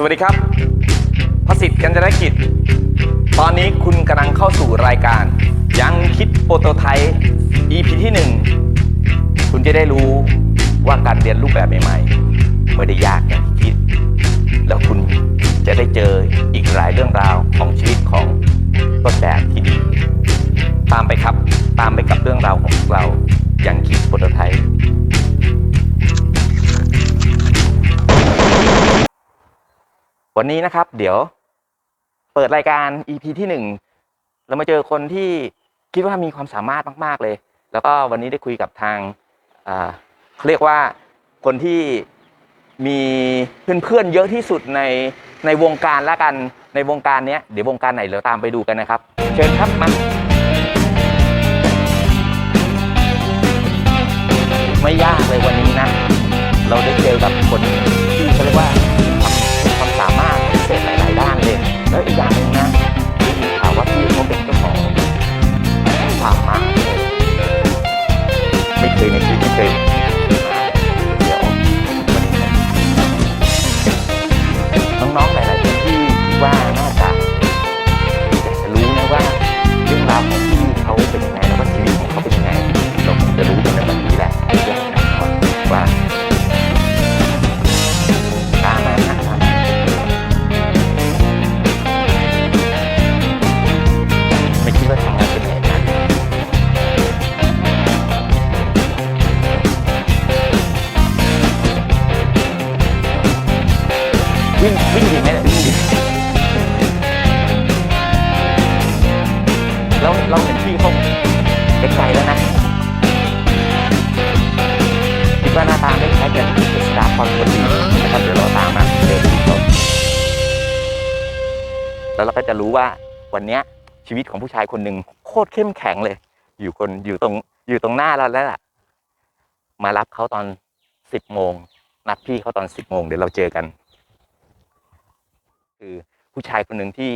สวัสดีครับพสิทธิ์กัญจนกิจ ตอนนี้คุณกำลังเข้าสู่รายการ ยังคิดโปรโตไทป์ EP ที่ 1 คุณจะได้รู้ว่าการเรียนรูปแบบใหม่ๆไม่ได้ยากอย่างที่คิด แล้วคุณจะได้เจอ วันนี้นะครับ เดี๋ยวเปิดรายการ EP ที่หนึ่งเรามาเจอคนที่คิดว่ามีความสามารถมาก ๆ เลย แล้วก็วันนี้ได้คุยกับทางเขาเรียกว่าคนที่มีเพื่อนๆเยอะที่สุดในในวงการละกันในวงการเนี้ยเดี๋ยววงการไหนเราตามไปดูกันนะครับ เชิญครับมาไม่ยากเลยวันนี้นะ เราได้เจอกับคน เราเห็นพี่เขาไกลๆแล้วนะคิดว่าหน้าตาไม่คล้ายกับสตาร์คอนคนอื่นะครับเดี๋ยวเราตามมาเจอพี่เขาแล้วเราก็จะรู้ว่าวันนี้ชีวิตของผู้ชายคนหนึ่งโคตรเข้มแข็งเลย อยู่คนอยู่ตรงอยู่ตรงหน้าเราแล้วล่ะ มารับเขาตอนสิบโมงนัดพี่เขาตอนสิบโมงเดี๋ยวเราเจอกัน คือผู้ชายคนหนึ่งที่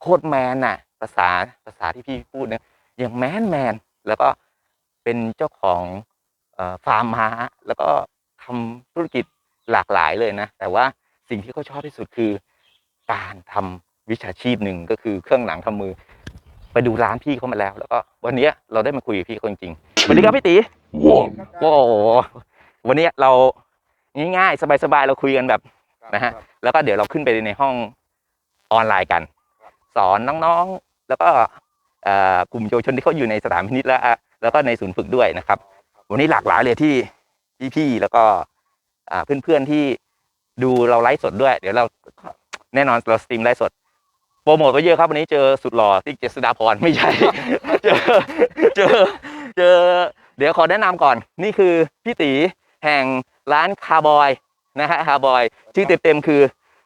โคตรแมนน่ะ ภาษาภาษาที่พี่พูดเนี่ยอย่างแมนแมนแล้วก็เป็นเจ้าของเอ่อฟาร์มม้าแล้วก็ทำธุรกิจหลากหลายเลยนะ แต่ว่าสิ่งที่เขาชอบที่สุดคือการทำวิชาชีพหนึ่งก็คือเครื่องหนังทำมือ ไปดูร้านพี่เขามาแล้ว แล้วก็วันเนี้ยเราได้มาคุยกับพี่เขาจริงๆสวัสดีครับพี่ตีโอ้โหวันเนี้ยเราง่ายๆ สบายๆ เราคุยกันแบบนะฮะแล้วก็เดี๋ยวเราขึ้นไปในห้องออนไลน์กัน สอนน้องๆ แล้วก็กลุ่มเยาวชนที่เขาอยู่ในสถานพินิจแล้วอะแล้วก็ในศูนย์ฝึกด้วยนะครับ วันนี้หลากหลายเลยที่พี่ๆแล้วก็เพื่อนๆที่ดูเราไลฟ์สดด้วย เดี๋ยวเราแน่นอนเราสตรีมไลฟ์สดโปรโมทไปเยอะครับวันนี้เจอสุดหล่อที่เจษดาพรไม่ใช่ เจอเจอเจอ เดี๋ยวขอแนะนำก่อน นี่คือพี่ตีแห่งร้านคาร์บอยนะฮะคาร์บอย ชื่อเต็มๆคือ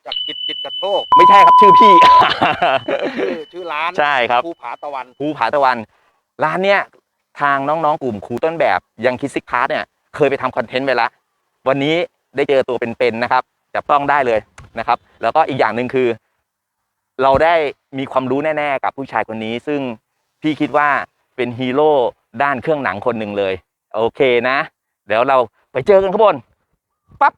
จากจิตจิตกระโชกไม่ใช่ครับชื่อพี่ ชื่อชื่อร้านใช่ครับภูผาตะวันภูผาตะวัน ร้านเนี้ยทางน้องๆกลุ่มครูต้นแบบยังคิดซิกพาร์ทเนี่ยเคยไปทำคอนเทนต์ไปแล้ววันนี้ได้เจอตัวเป็นๆนะครับจับต้องได้เลยนะครับ แล้วก็อีกอย่างหนึ่งคือ เราได้มีความรู้แน่ ๆ กับผู้ชายคนนี้ ซึ่งพี่คิดว่าเป็นฮีโร่ด้านเครื่องหนังคนหนึ่งเลย โอเคนะ เดี๋ยวเราไปเจอกันข้างบนปั๊บ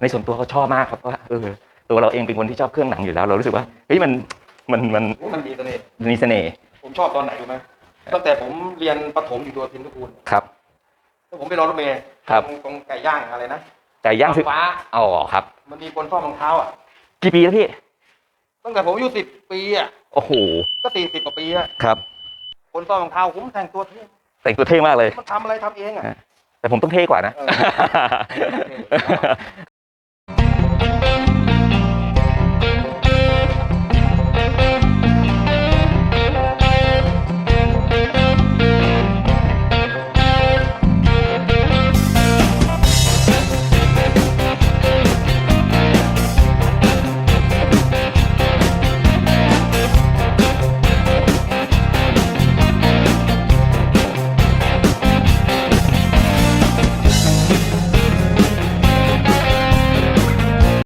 ในส่วนตัวเขาชอบมากครับว่าเออตัวเราเองเป็นคนที่ชอบเครื่องหนังอยู่แล้ว เรารู้สึกว่าเฮ้ยมันมันมันมันมีเสน่ห์มีเสน่ห์ผมชอบตอนไหนรู้ไหมตั้งแต่ผมเรียนประถมอยู่ตัวพินทุกูลครับแล้วผมไปรอรถเมย์ครับตงตรงไก่ย่างอะไรนะไก่ย่างคือฟ้าอ๋อครับ มันมีคนซ่อมรองเท้าอะกี่ปีแล้วพี่ตั้งแต่ผมอายุสิบปีอะโอ้โหก็สี่สิบกว่าปีอะครับ คนซ่อมรองเท้าผมแต่งตัวเท่แต่งตัวเท่มากเลยมันทำอะไรทำเองอะแต่ผมต้องเท่กว่านะเออ